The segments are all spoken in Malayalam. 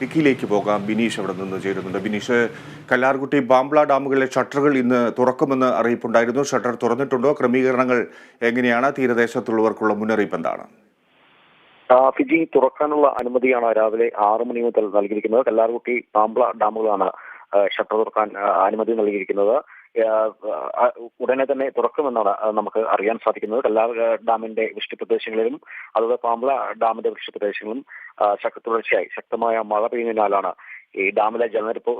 ഇടുക്കിയിലേക്ക് പോകാം. ബിനീഷ് അവിടെ നിന്ന് ചേരുന്നുണ്ട്. ബിനീഷ് കല്ലാർകുട്ടി ബാംബ്ല ഡാമുകളിലെ ഷട്ടറുകൾ ഇന്ന് തുറക്കുമെന്ന് അറിയിപ്പുണ്ടായിരുന്നു. ഷട്ടർ തുറന്നിട്ടുണ്ടോ? ക്രമീകരണങ്ങൾ എങ്ങനെയാണ്? തീരദേശത്തുള്ളവർക്കുള്ള മുന്നറിയിപ്പ് എന്താണ്? ഫിജി തുറക്കാനുള്ള അനുമതിയാണ് രാവിലെ ആറ് മണി മുതൽ നൽകിയിരിക്കുന്നത്. കല്ലാർകുട്ടി പാമ്പ്ള ഡാമുകളാണ് ഷട്ടർ തുറക്കാൻ അനുമതി നൽകിയിരിക്കുന്നത്. ഉടനെ തന്നെ തുറക്കുമെന്നാണ് നമുക്ക് അറിയാൻ സാധിക്കുന്നത്. കല്ലാർ ഡാമിന്റെ വൃഷ്ടി പ്രദേശങ്ങളിലും അതുപോലെ പാമ്പള ഡാമിന്റെ വൃഷ്ടി പ്രദേശങ്ങളിലും ആ, ശക്തി തുടർച്ചയായി ശക്തമായ മഴ പെയ്യുന്നതിനാലാണ് ഈ ഡാമിലെ ജലനിരപ്പ്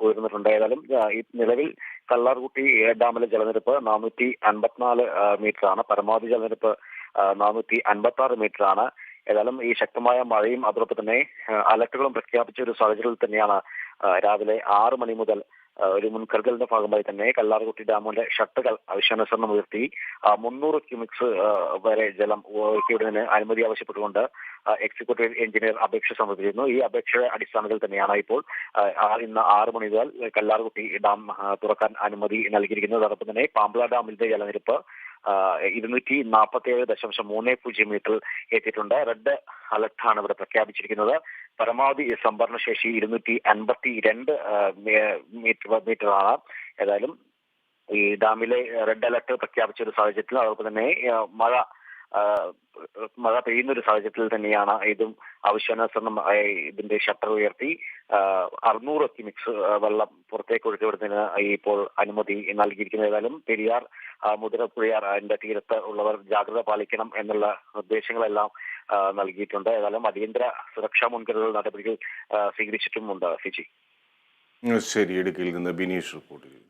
ഉയർന്നിട്ടുണ്ട് ഏതായാലും ഈ നിലവിൽ കല്ലാർകുട്ടി ഡാമിലെ ജലനിരപ്പ് നാനൂറ്റി അൻപത്തിനാല് മീറ്റർ ആണ് പരമാവധി ജലനിരപ്പ് നാനൂറ്റി അൻപത്തി ആറ് മീറ്റർ ആണ് ഏതായാലും ഈ ശക്തമായ മഴയും അതോടൊപ്പം തന്നെ അലർട്ടുകളും പ്രഖ്യാപിച്ച ഒരു സാഹചര്യത്തിൽ തന്നെയാണ് രാവിലെ ആറ് മണി മുതൽ ഒരു മുൻകരുതലിന്റെ ഭാഗമായി തന്നെ കല്ലാർകുട്ടി ഡാമിന്റെ ഷട്ടുകൾ ആവശ്യാനുസരണം ഉയർത്തി. മുന്നൂറ് ക്യൂമിക്സ് വരെ ജലം ഒഴുക്കിവിടുന്നതിന് അനുമതി ആവശ്യപ്പെട്ടുകൊണ്ട് എക്സിക്യൂട്ടീവ് എഞ്ചിനീയർ അപേക്ഷ സമർപ്പിച്ചിരുന്നു. ഈ അപേക്ഷയുടെ അടിസ്ഥാനത്തിൽ തന്നെയാണ് ഇപ്പോൾ ഇന്ന് ആറ് മണി മുതൽ കല്ലാർകുട്ടി ഡാം തുറക്കാൻ അനുമതി നൽകിയിരിക്കുന്നത്. അതോടൊപ്പം തന്നെ പാമ്പള ഡാമിന്റെ ജലനിരപ്പ് ഇരുന്നൂറ്റി നാൽപ്പത്തി ഏഴ് ദശാംശം മൂന്ന് പൂജ്യം മീറ്റർ എത്തിയിട്ടുണ്ട്. റെഡ് അലർട്ടാണ് ഇവിടെ പ്രഖ്യാപിച്ചിരിക്കുന്നത്. പരമാവധി സംഭരണ ശേഷി ഇരുന്നൂറ്റി അൻപത്തി രണ്ട് മീറ്റർ മീറ്ററാണ്. ഏതായാലും ഈ ഡാമിലെ റെഡ് അലർട്ട് പ്രഖ്യാപിച്ച ഒരു സാഹചര്യത്തിൽ അതോടൊപ്പം തന്നെ മഴ മഴ പെയ്യുന്ന ഒരു സാഹചര്യത്തിൽ തന്നെയാണ് ഇതും ആവശ്യാനുസരണം ഇതിന്റെ ഷട്ടർ ഉയർത്തി അറുന്നൂറ് ക്യൂമിക്സ് വെള്ളം പുറത്തേക്ക് ഒഴുക്കിവിടുന്നതിന് ഇപ്പോൾ അനുമതി നൽകിയിരിക്കുന്നത് ഏതായാലും പെരിയാർ മുതിരപ്പുഴയാർ അതിന്റെ തീരത്ത് ഉള്ളവർ ജാഗ്രത പാലിക്കണം എന്നുള്ള നിർദ്ദേശങ്ങളെല്ലാം നൽകിയിട്ടുണ്ട്. ഏതായാലും അടിയന്തര സുരക്ഷാ മുൻകരുതൽ നടപടികൾ സ്വീകരിച്ചിട്ടുമുണ്ട് ഫിജി. ശരി. ഇടുക്കിയിൽ നിന്ന് ബിനീഷ് റിപ്പോർട്ട് ചെയ്തു